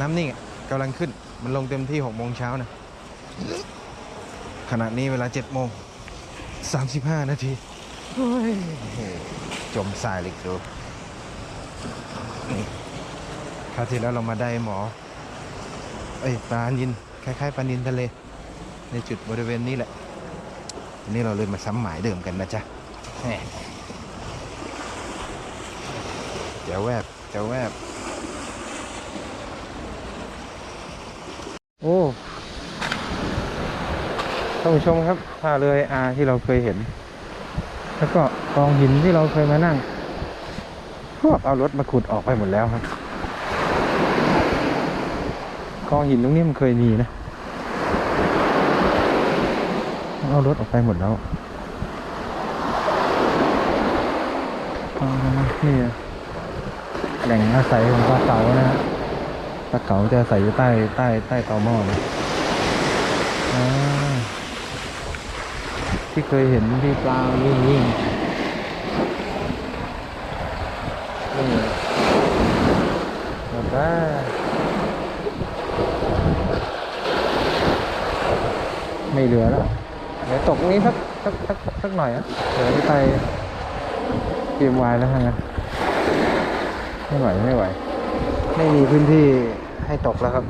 น้ำนิ่งอะกำลังขึ้น มันลงเต็มที่หกโมงเช้านะ ขณะนี้เวลาเจ็ดโมงสามสิบห้านาทีเฮ้ยจมทรายเลยดูนี่คราวที่แล้วเรามาได้หมอ เอ้ยปลานิน คล้ายๆปลานินทะเล ในจุดบริเวณนี้แหละอันนี้เราเลยมาซ้ำหมายเดิมกันนะจ๊ะแหม่เจ้าแวบเจ้าแวบ โอ้ ท่านผู้ชมครับท่าเรืออาที่เราเคยเห็น แล้วก็กองหินที่เราเคยมานั่ง พวกเอารถมาขุดออกไปหมดแล้วครับกองหินตรงนี้มันเคยมีนะเอารถออกไปหมดแล้วอ่านี่แหล่งอาศัยของปลาเก๋านะฮะปลาเก๋าจะอาศัยอยู่ใต้ใต้ใต้ตอหม้อเลยอ่า ที่เคยเห็นที่ปลาวิ่งวิ่งนี่หมดแล้วไม่เหลือแล้วเดี๋ยวตกนี้สักสักสักสักหน่อยอะเดี๋ยวไปเตรียมวายแล้วทั้งนั้นไม่ไหวไม่ไหว ไม่มีพื้นที่ให้ตกแล้วครับ